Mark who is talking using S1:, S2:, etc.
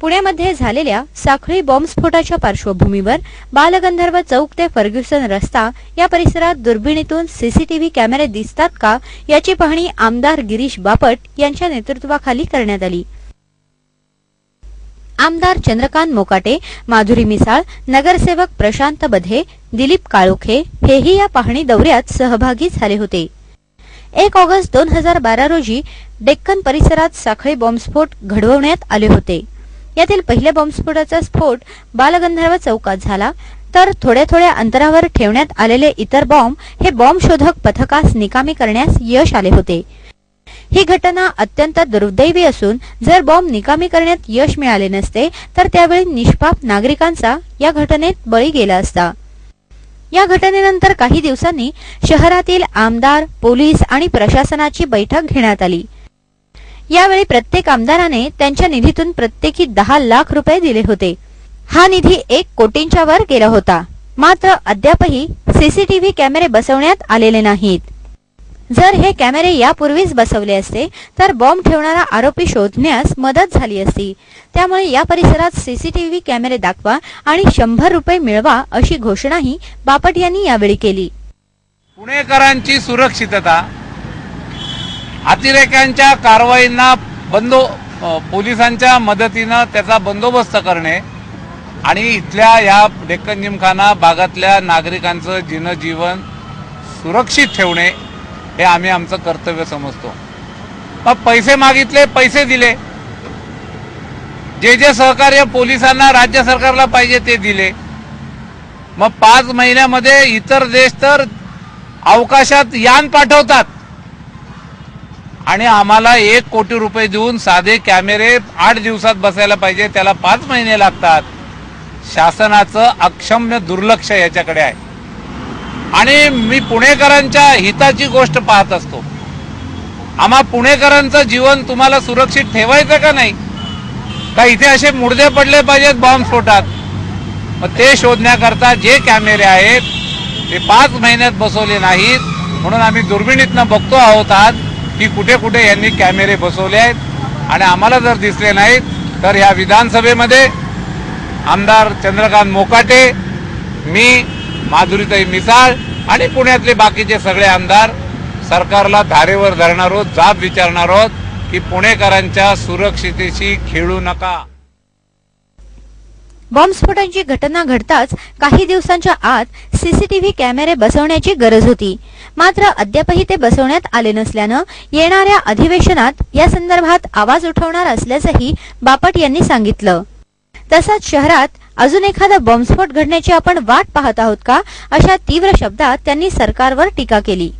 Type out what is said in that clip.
S1: पुण्यामध्ये झालेल्या साखळी बॉम्बस्फोटाच्या पार्श्वभूमीवर बालगंधर्व चौक ते फर्ग्युसन रस्ता या परिसरात दुर्बिणीतून सीसीटीव्ही कॅमेरे दिसतात का याची पाहणी आमदार गिरीश बापट यांच्या नेतृत्वाखाली करण्यात आली. आमदार चंद्रकांत मोकाटे माधुरी मिसाळ नगरसेवक प्रशांत बधे दिलीप काळोखे हेही या पाहणी दौऱ्यात सहभागी झाले होते. एक ऑगस्ट दोन हजार बारा रोजी डेक्कन परिसरात साखळी बॉम्बस्फोट घडवण्यात आले होते. यातील पहिल्या बॉम्बस्फोटाचा स्फोट बालगंधर्व चौकात झाला. तर थोड्या थोड्या अंतरावर ठेवण्यात आलेले इतर बॉम्ब हे बॉम्ब शोधक पथकास निकामी करण्यास यश आले होते. ही घटना अत्यंत दुर्दैवी असून जर बॉम्ब निकामी करण्यात यश मिळाले नसते तर त्यावेळी निष्पाप नागरिकांचा या घटनेत बळी गेला असता. या घटनेनंतर काही दिवसांनी शहरातील आमदार पोलीस आणि प्रशासनाची बैठक घेण्यात आली. यावेळी प्रत्येक आमदाराने त्यांच्या निधीतून प्रत्येकी दहा लाख रुपये दिले होते. हा निधी एक कोटींच्या वर गेला होता. मात्र अद्यापही सीसीटीव्ही कॅमेरे बसवण्यात आलेले नाहीत. जर हे कॅमेरे यापूर्वीच बसवले असते तर बॉम्ब ठेवणारा आरोपी शोधण्यास मदत झाली असती. त्यामुळे या परिसरात सीसीटीव्ही कॅमेरे दाखवा आणि शंभर रुपये मिळवा अशी घोषणाही बापट यांनी यावेळी केली.
S2: पुणेकरांची सुरक्षितता अतिरेक्यांच्या कारवाईंना बंदो पोलिसांच्या मदतीनं त्याचा बंदोबस्त करणे आणि इथल्या या डेक्कन जिमखाना भागातल्या नागरिकांचं जनजीवन सुरक्षित ठेवणे हे आम्ही आमचं कर्तव्य समजतो. मग पैसे मागितले पैसे दिले. जे जे सहकार्य पोलिसांना राज्य सरकारला पाहिजे ते दिले. मग पाच महिन्यामध्ये इतर देश तर अवकाशात यान पाठवतात. आणि आम्हाला एक कोटी रुपये देऊन साधे कॅमेरे आठ दिवसात बसायला पाहिजे त्याला पाच महिने लागतात. शासनाचं अक्षम्य दुर्लक्ष याच्याकडे आहे. आणि मी पुणेकरांच्या हिताची गोष्ट पाहत असतो. आम्हा पुणेकरांचं जीवन तुम्हाला सुरक्षित ठेवायचं का नाही? का इथे असे मुडदे पडले पाहिजेत बॉम्बस्फोटात मग ते शोधण्याकरता जे कॅमेरे आहेत ते पाच महिन्यात बसवले नाहीत म्हणून आम्ही दुर्बिणीतनं बघतो आहोत आज. की कुठे कुठे यांनी कॅमेरे बसवले आहेत आणि आम्हाला जर दिसले नाहीत तर ह्या विधानसभेमध्ये आमदार चंद्रकांत मोकाटे मी माधुरीताई मिसाळ आणि पुण्यातले बाकीचे सगळे आमदार सरकारला धारेवर धरणार आहोत जाब विचारणार आहोत की पुणेकरांच्या सुरक्षितेशी खेळू नका.
S1: बॉम्बस्फोटांची घटना घडताच काही दिवसांच्या आत सीसीटीव्ही कॅमेरे बसवण्याची गरज होती. मात्र अद्यापही ते बसवण्यात आले नसल्यानं येणाऱ्या अधिवेशनात या संदर्भात आवाज उठवणार असल्याचंही बापट यांनी सांगितलं. तसंच शहरात अजून एखादा बॉम्बस्फोट घडण्याची आपण वाट पाहत आहोत का? अशा तीव्र शब्दात त्यांनी सरकारवर टीका केली.